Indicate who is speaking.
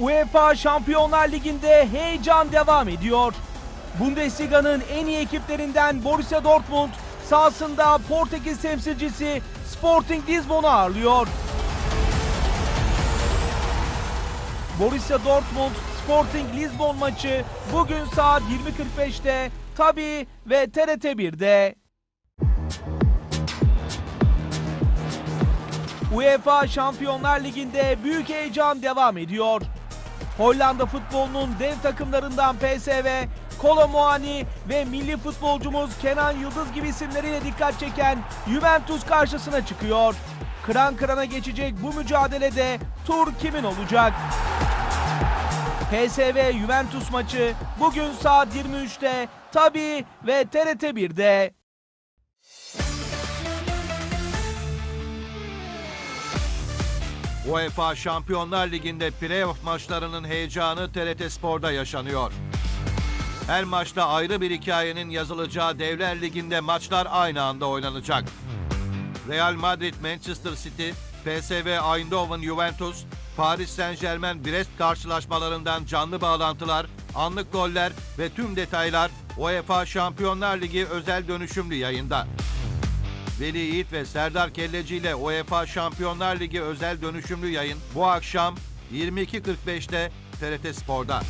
Speaker 1: UEFA Şampiyonlar Ligi'nde heyecan devam ediyor. Bundesliga'nın en iyi ekiplerinden Borussia Dortmund sahasında Portekiz temsilcisi Sporting Lisbon'u ağırlıyor. Borussia Dortmund Sporting Lisbon maçı bugün saat 20.45'te tabi ve TRT 1'de. UEFA Şampiyonlar Ligi'nde büyük heyecan devam ediyor. Hollanda futbolunun dev takımlarından PSV, Kolo Muani ve milli futbolcumuz Kenan Yıldız gibi isimleriyle dikkat çeken Juventus karşısına çıkıyor. Kıran kırana geçecek bu mücadelede tur kimin olacak? PSV Juventus maçı bugün saat 23'te tabi ve TRT 1'de.
Speaker 2: UEFA Şampiyonlar Ligi'nde playoff maçlarının heyecanı TRT Spor'da yaşanıyor. Her maçta ayrı bir hikayenin yazılacağı Devler Ligi'nde maçlar aynı anda oynanacak. Real Madrid Manchester City, PSV Eindhoven Juventus, Paris Saint-Germain Brest karşılaşmalarından canlı bağlantılar, anlık goller ve tüm detaylar UEFA Şampiyonlar Ligi özel dönüşümlü yayında. Veli Yiğit ve Serdar Kelleci ile UEFA Şampiyonlar Ligi özel dönüşümlü yayın bu akşam 22.45'te TRT Spor'da.